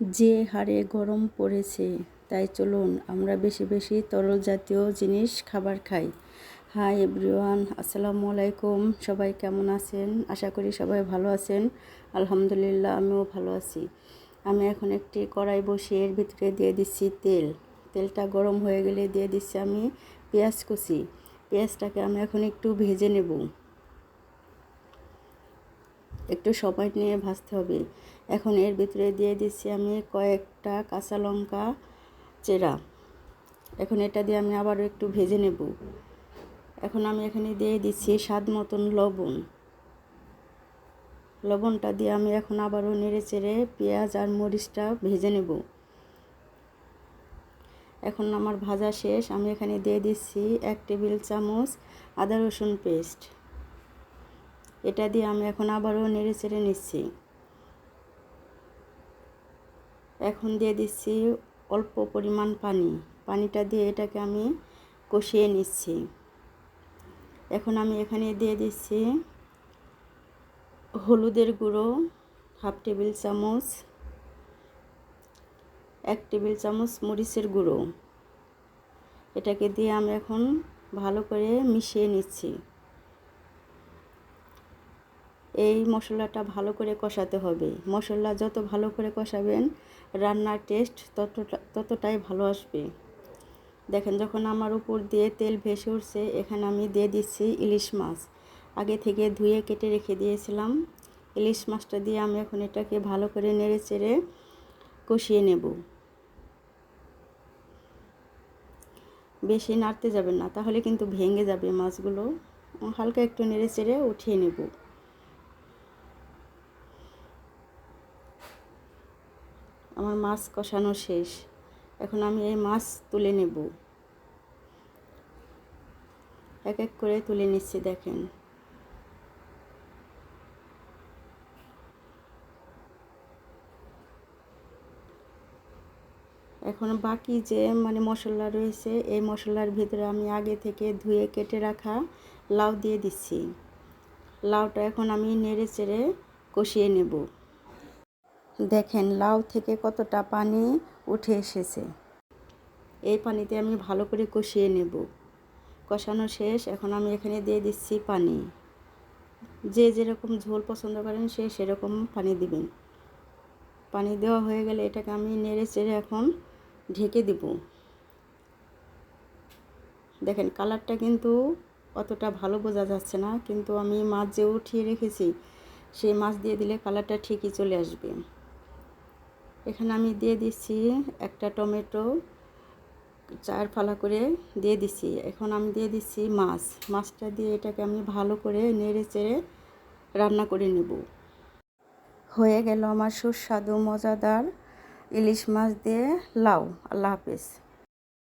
যে হারে গরম পড়েছে, তাই চলুন আমরা বেশি বেশি তরল জাতীয় জিনিস খাবার খাই। হাই এভরিওয়ান, আসসালামু আলাইকুম। সবাই কেমন আছেন? আশা করি সবাই ভালো আছেন। আলহামদুলিল্লাহ, আমিও ভালো আছি। আমি এখন একটি কড়াই বসিয়ে এর ভিতরে দিয়ে দিচ্ছি তেল। তেলটা গরম হয়ে গেলে দিয়ে দিচ্ছি আমি পেঁয়াজ কুচি। পেঁয়াজটাকে আমি এখন একটু ভেজে নেব। একটু সময় নিয়ে ভাজতে হবে। এখন এর ভিতরে দিয়ে দিচ্ছি আমি কয়েকটা কাঁচা লঙ্কা চেরা। এখন এটা দিয়ে আমি আবারও একটু ভেজে নেব। এখন আমি এখানে দিয়ে দিচ্ছি স্বাদ মতন লবণ। লবণটা দিয়ে আমি এখন আবারও নেড়ে চেড়ে পেঁয়াজ আর মরিচটা ভেজে নেব। এখন আমার ভাজা শেষ। আমি এখানে দিয়ে দিচ্ছি এক টেবিল চামচ আদা রসুন পেস্ট। এটা দিয়ে আমি এখন আবারও নেড়ে চেড়ে নিচ্ছি। এখন দিয়ে দিচ্ছি অল্প পরিমাণ পানি। পানিটা দিয়ে এটাকে আমি কষিয়ে নিচ্ছি। এখন আমি এখানে দিয়ে দিচ্ছি হলুদের গুঁড়ো, হাফ টেবিল চামচ, এক টেবিল চামচ মরিচের গুঁড়ো। এটাকে দিয়ে আমি এখন ভালো করে মিশিয়ে নিচ্ছি। এই মশলাটা ভালো করে কষাতে হবে। মশলা যত ভালো করে কষাবেন, রান্নার টেস্ট ততটা ততটাই ভালো আসবে। দেখেন, যখন আমার উপর দিয়ে তেল ভেসে উঠছে, এখানে আমি দিয়ে দিচ্ছি ইলিশ মাছ। আগে থেকে ধুয়ে কেটে রেখে দিয়েছিলাম। ইলিশ মাছটা দিয়ে আমি এখন এটাকে ভালো করে নেড়ে চেড়ে কষিয়ে নেব। বেশি নাড়তে যাবেন না, তাহলে কিন্তু ভেঙে যাবে মাছগুলো। হালকা একটু নেড়ে চেড়ে উঠিয়ে নেব। আমার মাছ কষানো শেষ। এখন আমি এই মাছ তুলে নেব। এক এক করে তুলে নিচ্ছি, দেখেন। এখন বাকি যে মানে মশলা রয়েছে, এই মশলার ভিতরে আমি আগে থেকে ধুয়ে কেটে রাখা লাউ দিয়ে দিচ্ছি। লাউটা এখন আমি নেড়ে চেড়ে কষিয়ে নেব। দেখেন লাউ থেকে কতটা পানি উঠে এসেছে। এই পানিতে আমি ভালো করে কষিয়ে নেব। কষানো শেষ, এখন আমি এখানে দিয়ে দিচ্ছি পানি। যে যেরকম ঝোল পছন্দ করেন, সে সেরকম পানি দিবেন। পানি দেওয়া হয়ে গেলে এটাকে আমি নেড়ে চেড়ে এখন ঢেকে দেব। দেখেন কালারটা কিন্তু অতটা ভালো বোঝা যাচ্ছে না, কিন্তু আমি মাছ যে উঠিয়ে রেখেছি, সেই মাছ দিয়ে দিলে কালারটা ঠিকই চলে আসবে। এখানে আমি দিয়ে দিচ্ছি একটা টমেটো, চার ফালা করে দিয়ে দিচ্ছি। এখন আমি দিয়ে দিচ্ছি মাছ। মাছটা দিয়ে এটাকে আমি ভালো করে নেড়ে চেড়ে রান্না করে নেব। হয়ে গেল আমার সুস্বাদু, মজাদার ইলিশ মাছ দিয়ে লাউ। আল্লাহ হাফেজ।